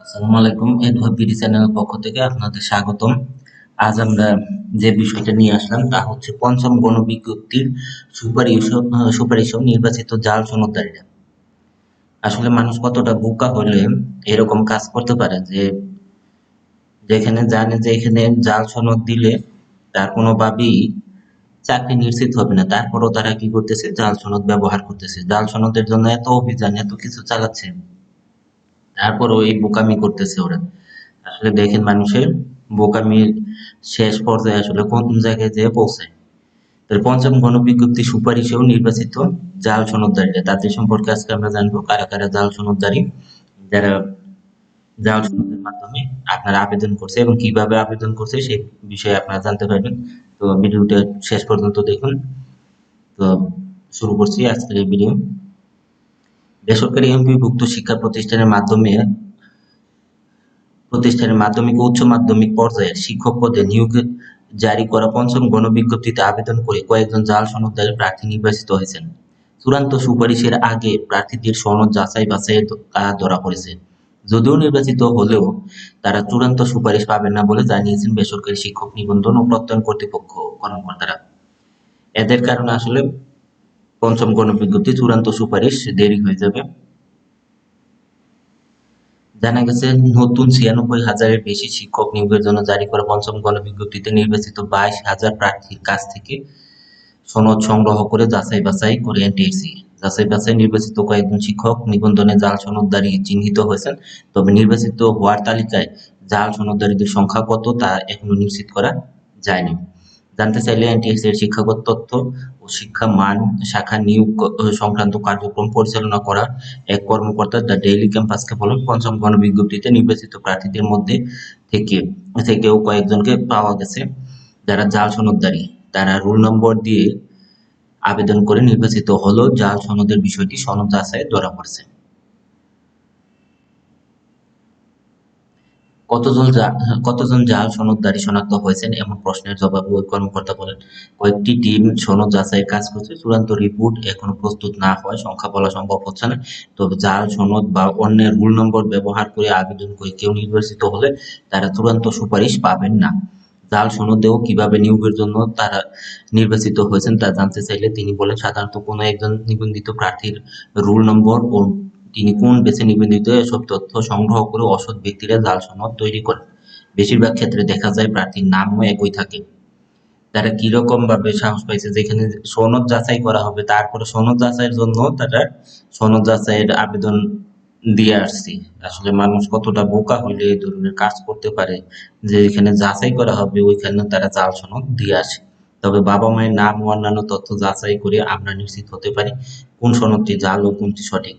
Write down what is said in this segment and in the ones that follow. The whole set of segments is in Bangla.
আসসালামু আলাইকুম বিডি চ্যানেলের পক্ষ থেকে আপনাদের স্বাগতম। আজ আমরা যে বিষয়টা নিয়ে আসলাম তা হচ্ছে পঞ্চম গণবিজ্ঞপ্তির সুপারিশ সুপারিশ নির্বাচিত জাল সনদদারীরা আসলে মানুষ কতটা বোকা হলে এরকম কাজ করতে পারে যে যেখানে জানে যে এখানে জাল সনদ দিলে তার কোনোভাবেই চাকরি নিশ্চিত হবে না। তারপরও তারা কি করতেছে? জাল সনদ ব্যবহার করতেছে। জাল সনদের জন্য এত অভিযান, এত কিছু চালাচ্ছে। তারপর ওই বোকামি করতেছে ওরা। আসলে দেখেন মানুষের বোকামির শেষ পর্যায়ে আসলে কোন জায়গায় যেয়ে পৌঁছায়। তাহলে পঞ্চম গণবিজ্ঞপ্তি সুপারিশেও নির্বাচিত জাল সনদদারীরা। তাদের সম্পর্কে আজকে আমরা জানব কারা কারা জাল সনদদারী, যারা জাল সনদের মাধ্যমে আপনারা আবেদন করছে এবং কীভাবে আবেদন করছে সেই বিষয়ে আপনারা জানতে পারবেন। তো ভিডিওটা শেষ পর্যন্ত দেখুন। তো শুরু করছি আজকের এই ভিডিও। বেসরকারি এমপিভুক্ত শিক্ষা প্রতিষ্ঠানের মাধ্যমে, প্রতিষ্ঠানের মাধ্যমিক ও উচ্চ মাধ্যমিক পর্যায়ে শিক্ষক পদে নিয়োগ জারি করা পঞ্চম গণবিজ্ঞপ্তিতে আবেদন করে কয়েকজন জাল সনদদারী প্রার্থী নির্বাচিত হয়েছেন। চূড়ান্ত সুপারিশের আগে প্রার্থীদের সনদ যাচাই বাছাইয়ের কাজ ধরা পড়েছে। যদিও নির্বাচিত হলেও তারা চূড়ান্ত সুপারিশ পাবেন না বলে জানিয়েছেন বেসরকারি শিক্ষক নিবন্ধন ও প্রত্যয়ন কর্তৃপক্ষ কর্মকর্তারা। এদের কারণে আসলে পঞ্চম গণবিজ্ঞপ্তি, চূড়ান্ত সুপারিশ দেরি হয়ে যাবে। জানা গেছে, নতুন ছিয়ানব্বই হাজারের বেশি শিক্ষক নিয়োগের জন্য জারি করা পঞ্চম গণবিজ্ঞপ্তিতে নির্বাচিত বাইশ হাজার প্রার্থীর কাছ থেকে সনদ সংগ্রহ করে যাচাই বাছাই করে এনটিএসসি যাচাই বাছাই নির্বাচিত কয়েকজন শিক্ষক নিবন্ধনে জাল সনদদারি চিহ্নিত হয়েছেন। তবে নির্বাচিত হওয়ার তালিকায় জাল সনদদারীদের সংখ্যা কত তা এখনও নিশ্চিত করা যায়নি। জানতে চাইলে এনটিএসসি এর শিক্ষাগত তথ্য ও শিক্ষা মান শাখা নিয়োগ সংক্রান্ত কার্যক্রম পরিচালনা করা এক কর্মকর্তা দ্য ডেইলি ক্যাম্পাসকে বলেন, পঞ্চম গণবিজ্ঞপ্তিতে নির্বাচিত প্রার্থীদের মধ্যে থেকে, থেকেও কয়েকজনকে পাওয়া গেছে যারা জাল সনদদারী, তারা রোল নম্বর দিয়ে আবেদন করে নির্বাচিত হলেও জাল সনদের বিষয়টি সনদ আশায় ধরা পড়েছে। কতজন কতজন জাল সনদদারী শনাক্ত হয়েছেন এমন প্রশ্নের জবাবে ওই কর্মকর্তা বলেন, কয়েকটি টিম সনদ যাচাই কাজ করছে, চূড়ান্ত রিপোর্ট এখনও প্রস্তুত না হওয়ায় সংখ্যা বলা সম্ভব হচ্ছে না। তবে জাল সনদ বা অন্যের রুল নম্বর ব্যবহার করে আবেদন করে কেউ নির্বাচিত হলে তারা চূড়ান্ত সুপারিশ পাবেন না। জাল সনদেও কীভাবে নিয়োগের জন্য তারা নির্বাচিত হয়েছেন তা জানতে চাইলে তিনি বলেন, সাধারণত কোনো একজন নিবন্ধিত প্রার্থীর রুল নম্বর ও তিনি কোন বেছে নিবন্ধিত এসব তথ্য সংগ্রহ করে অসৎ ব্যক্তিরা জাল সনদ তৈরি করেন। বেশিরভাগ ক্ষেত্রে দেখা যায় প্রার্থীর নামও একই থাকে। তারা কীরকম ভাবে সাহস পাইছে যেখানে সনদ যাচাই করা হবে, তারপরে সনদ যাচাইয়ের জন্য তারা সনদ যাচাইয়ের আবেদন দিয়ে আসছি। আসলে মানুষ কতটা বোকা হইলে এই ধরনের কাজ করতে পারে যে এখানে যাচাই করা হবে ওইখানে তারা জাল সনদ দিয়ে আসে। তবে বাবা মায়ের নাম ও অন্যান্য তথ্য যাচাই করে আমরা নিশ্চিত হতে পারি কোন সনদটি জাল ও কোনটি সঠিক।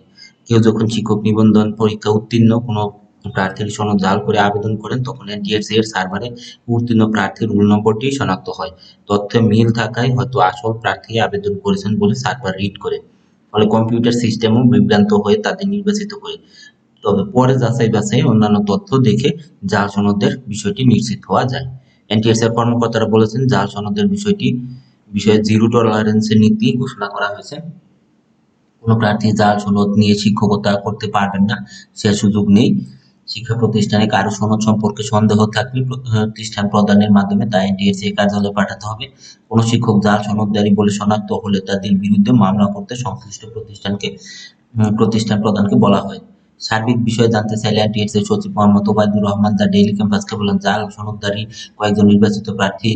কেউ যখন শিক্ষক নিবন্ধন পরীক্ষা উত্তীর্ণ কোনো প্রার্থীর সনদ জাল করে আবেদন করেন, তখন এনটিএসসি এর সার্ভারে উত্তীর্ণ প্রার্থীর রুল নম্বরটি শনাক্ত হয়। তথ্যে মিল থাকায় হয়তো আসল প্রার্থী আবেদন করেছেন বলে সার্ভার রিড করে। ফলে কম্পিউটার সিস্টেমও বিভ্রান্ত হয়ে তাদের নির্বাচিত করে তবে পরে যাচাই বাছাই অন্যান্য তথ্য দেখে জাল সনদের বিষয়টি নিশ্চিত হওয়া যায়। এনটিএস এর কর্মকর্তারা বলেছেন, জাল সনদের বিষয়টি, বিষয়ে জিরো টলারেন্সের নীতি ঘোষণা করা হয়েছে। কোনো প্রার্থী জাল সনদ নিয়ে শিক্ষকতা করতে পারবেন না, সে সুযোগ নেই। শিক্ষা প্রতিষ্ঠানে কারও সনদ সম্পর্কে সন্দেহ থাকলে প্রতিষ্ঠান প্রদানের মাধ্যমে তা এনটিএসসি কার্যালয়ে পাঠাতে হবে। কোনো শিক্ষক জাল সনদদারি বলে শনাক্ত হলে তাদের বিরুদ্ধে মামলা করতে সংশ্লিষ্ট প্রতিষ্ঠানকে প্রতিষ্ঠান প্রদানকে বলা হয়। সার্বিক বিষয়ে জানতে চাইলে এনটিএস এর সচিব মোহাম্মদ ওবায়দুর রহমান দা ডেইলি ক্যাম্পাসকে বলেন জাল সনদদারি কয়েকজন নির্বাচিত প্রার্থী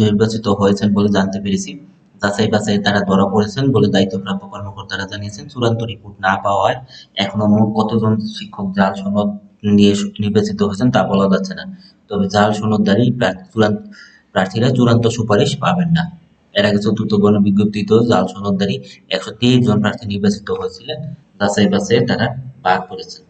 নির্বাচিত হয়েছেন বলে জানতে পেরেছি। যাচাই বাছাই তারা ধরা পড়েছেন বলে দায়িত্বপ্রাপ্ত কর্মকর্তারা জানিয়েছেন। চূড়ান্ত রিপোর্ট না পাওয়ায় এখনও মোট কতজন শিক্ষক জাল সনদ নিয়ে নির্বাচিত হয়েছেন তা বলা যাচ্ছে না। তবে জাল সনদদারি চূড়ান্ত প্রার্থীরা চূড়ান্ত সুপারিশ পাবেন না। এর আগে চতুর্থ গণবিজ্ঞপ্তিতেও জাল সনদদারি একশো তেইশ জন প্রার্থী নির্বাচিত হয়েছিলেন। যাচাই বাছাই তারা বাদ পড়েছেন।